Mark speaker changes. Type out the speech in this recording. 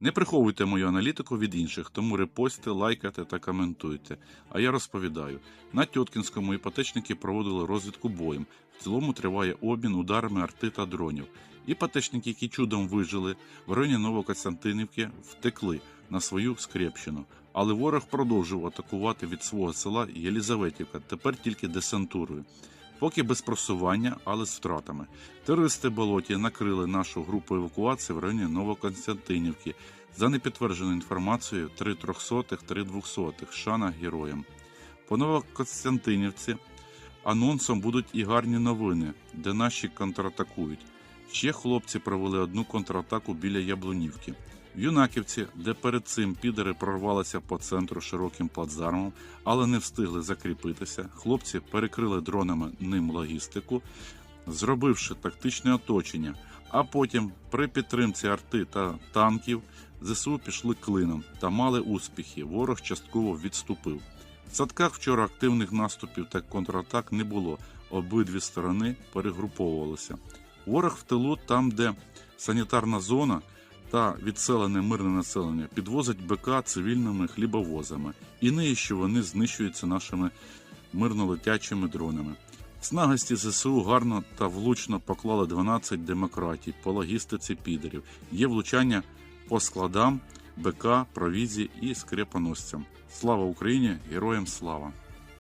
Speaker 1: Не приховуйте мою аналітику від інших, тому репостите, лайкайте та коментуйте. А я розповідаю: на Тьоткінському іпотечники проводили розвідку боєм. В цілому триває обмін ударами арти та дронів. Іпотечники, які чудом вижили в районі Новокостянтинівки, втекли на свою скрепщину. Але ворог продовжував атакувати від свого села Єлізаветівка, тепер тільки десантурою. Поки без просування, але з втратами. Терористи болоті накрили нашу групу евакуації в районі Новоконстантинівки. За непідтвердженою інформацією, 3 трьохсотих, 3 двохсотих. Шана героям. По Новоконстантинівці анонсом будуть і гарні новини, де наші контратакують. Ще хлопці провели одну контратаку біля Яблунівки. В Юнаківці, де перед цим підери прорвалися по центру широким плацдармом, але не встигли закріпитися, хлопці перекрили дронами ним логістику, зробивши тактичне оточення. А потім, при підтримці арти та танків, ЗСУ пішли клином та мали успіхи. Ворог частково відступив. В садках вчора активних наступів та контратак не було. Обидві сторони перегруповувалися. Ворог в тилу, там, де санітарна зона та відселене мирне населення, підвозить БК цивільними хлібовозами, і неї, що вони знищуються нашими мирнолетячими дронами. Снагості ЗСУ гарно та влучно поклали 12 демократій по логістиці підерів. Є влучання по складам, БК, провізії і скрепоносцям. Слава Україні! Героям слава!